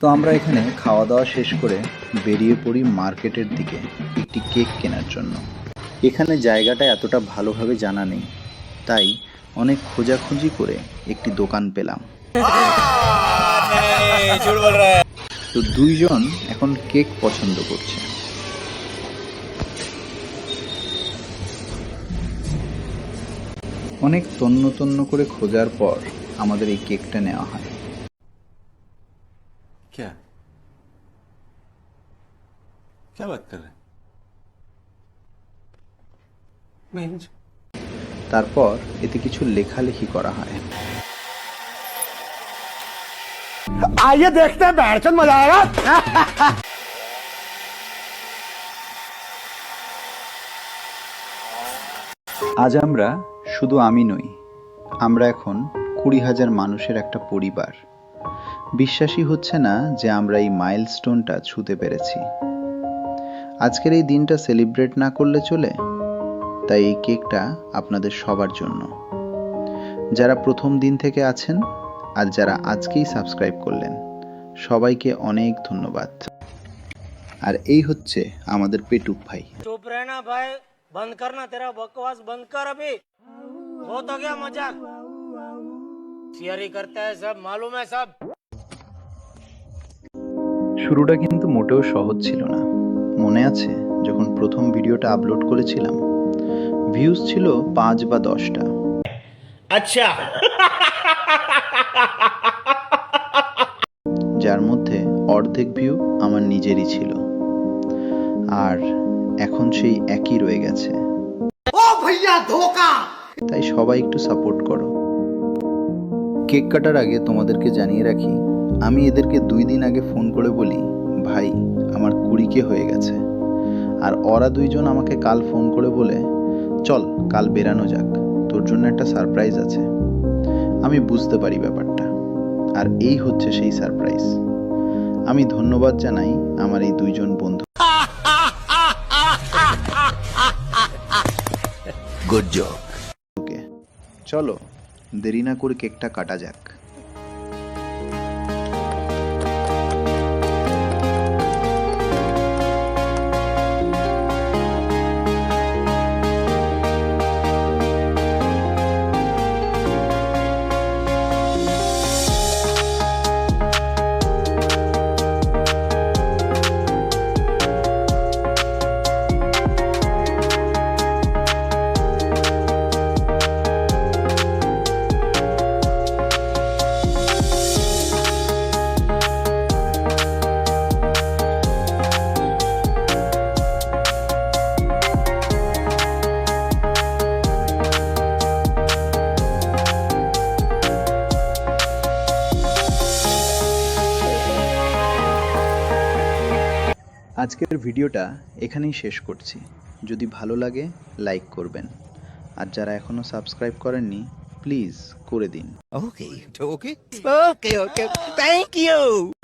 তো আমরা এখানে খাওয়া দাওয়া শেষ করে বেরিয়ে পড়ি মার্কেটের দিকে একটি কেক কেনার জন্য। এখানে জায়গাটা এতটা ভালোভাবে জানা নেই, তাই অনেক খোঁজাখুঁজি করে একটি দোকান পেলাম। তো দুইজন এখন কেক পছন্দ করছে। অনেক তন্ন তন্ন করে খোঁজার পর আমাদের এই কেকটা নেওয়া হয়। क्या क्या बात कर रहे हैं मैं नहीं তারপর এতে কিছু লেখালেখি করা হয় आइए देखते हैं बैठचंद मजा आएगा আজ আমরা শুধু আমি নই আমরা এখন কুড়ি হাজার মানুষের একটা পরিবার বিশ্বাসই হচ্ছে না যে আমরা এই মাইলস্টোনটা ছুঁতে পেরেছি আজকের এই দিনটা সেলিব্রেট না করলে চলে তাই এই কেকটা আপনাদের সবার জন্য যারা প্রথম দিন থেকে আছেন আর যারা আজকেই সাবস্ক্রাইব করলেন সবাইকে অনেক ধন্যবাদ আর এই হচ্ছে আমাদের পেটুক ভাই चुप रहना भाई बंद करना तेरा बकवास बंद कर अभी बहुत हो गया मजाक शेयर ही करता है सब मालूम है सब শুরুটা কিন্তু মোটেও সহজ ছিল না। মনে আছে যখন প্রথম ভিডিওটা আপলোড করেছিলাম ভিউজ ছিল পাঁচ বা দশটা। আচ্ছা। যার মধ্যে অর্ধেক ভিউ আমার নিজেরই ছিল। আর এখন সেই একই রয়ে গেছে। ও ভাইয়া ধোকা! তাই সবাই একটু সাপোর্ট করো। কেক কাটার আগে তোমাদেরকে জানিয়ে রাখি আমি এদেরকে দুই দিন আগে ফোন করে বলি ভাই আমার কুড়িকে হয়ে গেছে। আর ওরা দুইজন আমাকে কাল ফোন করে বলে চল কাল বেরানো যাক তোর জন্য একটা সারপ্রাইজ আছে। আমি বুঝতে পারি ব্যাপারটা। আর এই হচ্ছে সেই সারপ্রাইজ। আমি ধন্যবাদ জানাই আমার এই দুইজন বন্ধু। গুড জব ওকে চলো দেরি না করে কেকটা কাটা যাক। আজকের ভিডিওটা এখানেই শেষ করছি। যদি ভালো লাগে, লাইক করবেন। আর যারা এখনও সাবস্ক্রাইব করেননি, প্লিজ করে দিন। Okay okay okay okay thank you.